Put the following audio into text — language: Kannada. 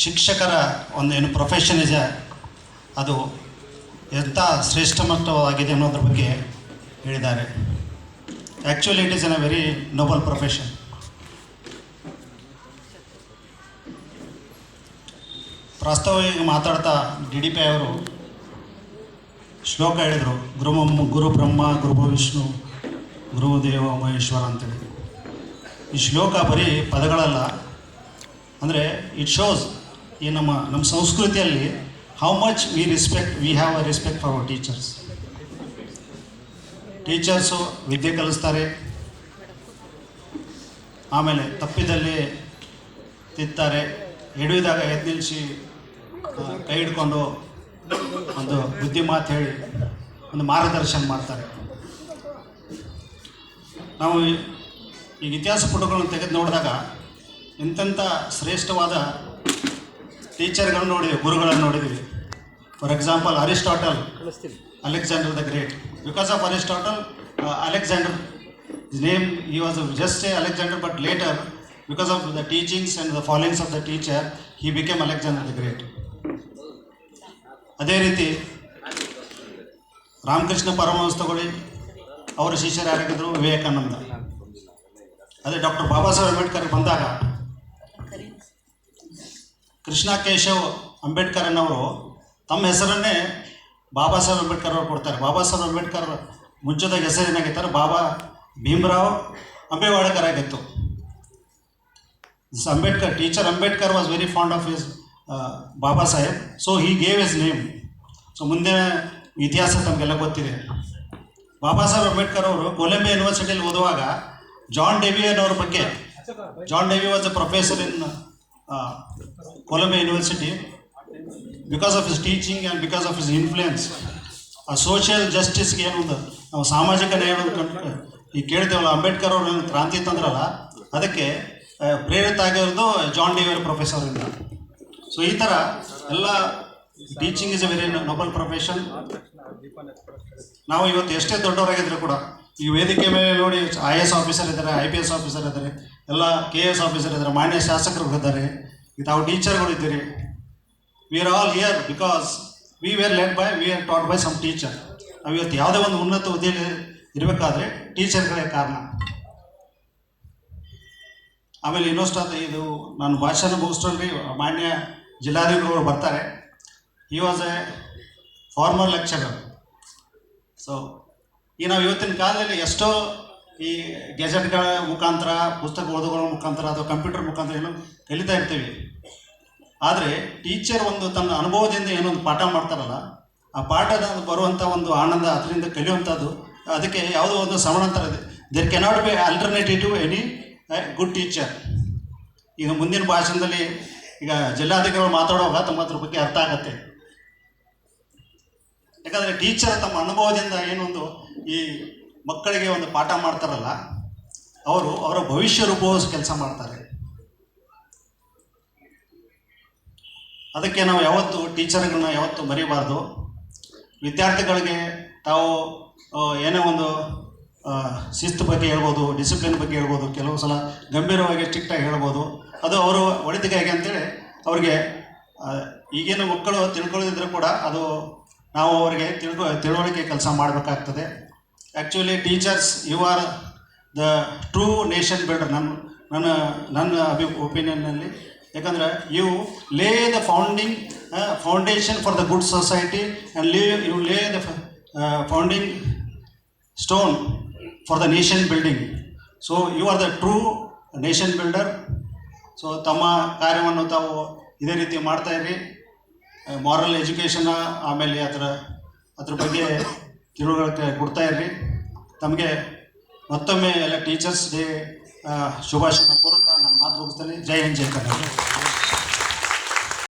ಶಿಕ್ಷಕರ ಒಂದು ಏನು ಪ್ರೊಫೆಷನ್ ಇದೆ, ಅದು ಎಂಥ ಶ್ರೇಷ್ಠ ಮಟ್ಟವಾಗಿದೆ ಅನ್ನೋದ್ರ ಬಗ್ಗೆ ಹೇಳಿದ್ದಾರೆ. Actually it is an a very noble profession ಪ್ರಾಸ್ತಾವಿಕ ಮಾತಾಡ್ತಾ ಡಿ ಡಿ ಪಿ ಅವರು ಶ್ಲೋಕ ಹೇಳಿದರು, ಗುರುಮ ಗುರು ಬ್ರಹ್ಮ, ಗುರು ವಿಷ್ಣು ಗುರುದೇವ ಮಹೇಶ್ವರ ಅಂತೇಳಿ. ಈ ಶ್ಲೋಕ ಬರೀ ಪದಗಳಲ್ಲ. ಅಂದರೆ ಇಟ್ ಶೋಸ್ ಈ ನಮ್ಮ ನಮ್ಮ ಸಂಸ್ಕೃತಿಯಲ್ಲಿ how much we respect we have a respect for our teachers teachers ವಿದ್ಯೆ ಕಲಿಸ್ತಾರೆ. ಆಮೇಲೆ ತಪ್ಪಿದಲ್ಲಿ ತಿತ್ತಾರೆ ಹಿಡಿದಾಗ ನಿಲ್ಲಿಸಿ ಕೈ ಹಿಡ್ಕೊಂಡು ಒಂದು ಬುದ್ಧಿ ಮಾತು ಹೇಳಿ ಒಂದು ಮಾರ್ಗದರ್ಶನ ಮಾಡ್ತಾರೆ. ನಾವು ಈಗ ಇತಿಹಾಸ ಪುಟಗಳನ್ನು ತೆಗೆದು ನೋಡಿದಾಗ ಎಂತೆಂಥ ಶ್ರೇಷ್ಠವಾದ ಟೀಚರ್ಗಳನ್ನು ನೋಡಿದ್ವಿ. ಗುರುಗಳನ್ನು ನೋಡಿದ್ವಿ for example Aristotle Alexander the great because of Aristotle Alexander name he was just a Alexander but later because of the teachings and the followings of the teacher he became Alexander the great ಅದೇ ರೀತಿ ರಾಮಕೃಷ್ಣ ಪರಮಹಂಸ ತಗೊಳ್ಳಿ ಅವರ ಶಿಷ್ಯರು ಯಾರಾಗಿದ್ದರು ವಿವೇಕಾನಂದ. ಅದೇ ಡಾಕ್ಟರ್ ಬಾಬಾ ಸಾಹೇಬ್ ಅಂಬೇಡ್ಕರ್ ಬಂದಾಗ ಕೃಷ್ಣ ಕೇಶವ್ ಅಂಬೇಡ್ಕರ್ ಅನ್ನೋರು ತಮ್ಮ ಹೆಸರನ್ನೇ ಬಾಬಾ ಸಾಹೇಬ್ ಅಂಬೇಡ್ಕರ್ ಅವರು ಕೊಡ್ತಾರೆ. ಬಾಬಾ ಸಾಹೇಬ್ ಅಂಬೇಡ್ಕರ್ ಮುಂಚೆದಾಗ ಹೆಸರು ಏನಾಗಿತ್ತಾರೆ ಬಾಬಾ ಭೀಮರಾವ್ ಅಂಬೇವಾಡ್ಕರ್ ಆಗಿತ್ತು. Ambedkar teacher Ambedkar was very fond of his Baba Saheb. So he gave his name so ಮುಂದೆ ಇತಿಹಾಸ ತಮಗೆಲ್ಲ ಗೊತ್ತಿದೆ. ಬಾಬಾ ಸಾಹೇಬ್ ಅಂಬೇಡ್ಕರ್ ಅವರು ಕೊಲಂಬಿಯಾ ಯೂನಿವರ್ಸಿಟಿಯಲ್ಲಿ ಓದುವಾಗ ಜಾನ್ ಡೆವಿಯನ್ ಅವ್ರ ಬಗ್ಗೆ, John Dewey was a professor in Columbia University because of his teaching and because of his influence ಆ ಸೋಷಿಯಲ್ ಜಸ್ಟಿಸ್ಗೆ ಏನೊಂದು ನಾವು ಸಾಮಾಜಿಕ ನ್ಯಾಯವನ್ನು ಕಂಡು ಈಗ ಕೇಳ್ತೇವಲ್ಲ, ಅಂಬೇಡ್ಕರ್ ಅವರು ಏನು ಕ್ರಾಂತಿ ತಂದ್ರಲ್ಲ, ಅದಕ್ಕೆ ಪ್ರೇರಿತ ಆಗಿರೋದು ಜಾನ್ ಡಿವಿಯರ್ ಪ್ರೊಫೆಸರಿಂದ ಸೊ ಈ ಥರ ಎಲ್ಲ teaching is a very noble profession ನಾವು ಇವತ್ತು ಎಷ್ಟೇ ದೊಡ್ಡವರಾಗಿದ್ರು ಕೂಡ ಈ ವೇದಿಕೆ ಮೇಲೆ ನೋಡಿ ಐ ಎಸ್ ಆಫೀಸರ್ ಇದ್ದಾರೆ ಐ ಪಿ ಎಸ್ ಆಫೀಸರ್ ಇದ್ದಾರೆ, ಎಲ್ಲ ಕೆ ಎಸ್ ಆಫೀಸರ್ ಇದ್ದಾರೆ, ಮಾನ್ಯ ಶಾಸಕರು ಇದ್ದಾರೆ. ಇದು ತಾವು ಟೀಚರ್ಗಳು ಇದ್ದೀರಿ. We are all here because we were led by we are taught by some teacher ನಾವು ಇವತ್ತು ಯಾವುದೇ ಒಂದು ಉನ್ನತ ಹುದ್ದೆಯಲ್ಲಿ ಇರಬೇಕಾದ್ರೆ ಟೀಚರ್ಗಳೇ ಕಾರಣ. ಆಮೇಲೆ ಇನ್ನೊಷ್ಟು ಅದು ಇದು, ನಾನು ಭಾಷಣ ಮುಗಿಸ್ಕೊಂಡ್ರಿ ಮಾನ್ಯ ಜಿಲ್ಲಾಧಿಕಾರಿಗಳು ಬರ್ತಾರೆ. He was a former lecturer so ಈ ನಾವು ಇವತ್ತಿನ ಕಾಲದಲ್ಲಿ ಎಷ್ಟೋ ಈ ಗೆಜೆಟ್ಗಳ ಮುಖಾಂತರ, ಪುಸ್ತಕ ಓದುಗಳ ಮುಖಾಂತರ ಅಥವಾ ಕಂಪ್ಯೂಟರ್ ಮುಖಾಂತರ ಏನು ಕಲಿತಾ ಇರ್ತೀವಿ. ಆದರೆ ಟೀಚರ್ ಒಂದು ತನ್ನ ಅನುಭವದಿಂದ ಏನೊಂದು ಪಾಠ ಮಾಡ್ತಾರಲ್ಲ, ಆ ಪಾಠದ ಬರುವಂಥ ಒಂದು ಆನಂದ ಅದರಿಂದ ಕಲಿಯುವಂಥದ್ದು, ಅದಕ್ಕೆ ಯಾವುದೋ ಒಂದು ಸಮಾನಾಂತರ ಇದೆ. There cannot be alternative any good teacher ಈಗ ಮುಂದಿನ ಭಾಷಣದಲ್ಲಿ ಈಗ ಜಿಲ್ಲಾಧಿಕಾರಿಗಳು ಮಾತಾಡುವಾಗ ತಮ್ಮ ಅದ್ರ ಅರ್ಥ ಆಗತ್ತೆ. ಯಾಕಂದರೆ ಟೀಚರ್ ತಮ್ಮ ಅನುಭವದಿಂದ ಏನೊಂದು ಈ ಮಕ್ಕಳಿಗೆ ಒಂದು ಪಾಠ ಮಾಡ್ತಾರಲ್ಲ, ಅವರು ಅವರ ಭವಿಷ್ಯ ರೂಪವಸ್ ಕೆಲಸ ಮಾಡ್ತಾರೆ. ಅದಕ್ಕೆ ನಾವು ಯಾವತ್ತು ಟೀಚರ್ಗಳನ್ನ ಯಾವತ್ತು ಮರಿಬಾರ್ದು. ವಿದ್ಯಾರ್ಥಿಗಳಿಗೆ ತಾವು ಏನೇ ಒಂದು ಶಿಸ್ತು ಬಗ್ಗೆ ಹೇಳ್ಬೋದು, ಡಿಸಿಪ್ಲಿನ್ ಬಗ್ಗೆ ಹೇಳ್ಬೋದು, ಕೆಲವು ಸಲ ಗಂಭೀರವಾಗಿ ಸ್ಟ್ರಿಕ್ಟಾಗಿ ಹೇಳ್ಬೋದು, ಅದು ಅವರು ಒಳಿತಿಗಾಗಿ ಅಂತೇಳಿ ಅವ್ರಿಗೆ ಈಗಿನ ಮಕ್ಕಳು ತಿಳ್ಕೊಳ್ಳೋದಿದ್ರೂ ಕೂಡ ಅದು ನಾವು ಅವರಿಗೆ ತಿಳ್ಕೊ, ತಿಳುವಳಿಕೆ ಕೆಲಸ ಮಾಡಬೇಕಾಗ್ತದೆ. Actually teachers you are the true nation builder ನನ್ನ ನನ್ನ ನನ್ನ ಅಭಿ ಒಪಿನಿಯನ್ನಲ್ಲಿ ಯಾಕಂದರೆ you lay the founding foundation for the good society and lay you lay the founding stone for the nation building so you are the true nation builder so ತಮ್ಮ ಕಾರ್ಯವನ್ನು ತಾವು ಇದೇ ರೀತಿ ಮಾಡ್ತಾಯಿರಿ ಮಾರಲ್ ಎಜುಕೇಷನ್ನ ಆಮೇಲೆ ಅದರ, ಅದ್ರ ಬಗ್ಗೆ ತಿಳುವಳಿಕೆ ಕೊಡ್ತಾ ಇರಲಿ ತಮಗೆ ಮತ್ತೊಮ್ಮೆ ಎಲ್ಲ ಟೀಚರ್ಸ್ ಡೇ ಶುಭಾಶಯ ಕೋರುತ್ತಾ ನಾನು ಮಾತು ಮುಗಿಸ್ತೇನೆ. ಜೈ ಹಿಂದ್, ಜೈ ಕರ್ನಾಟಕ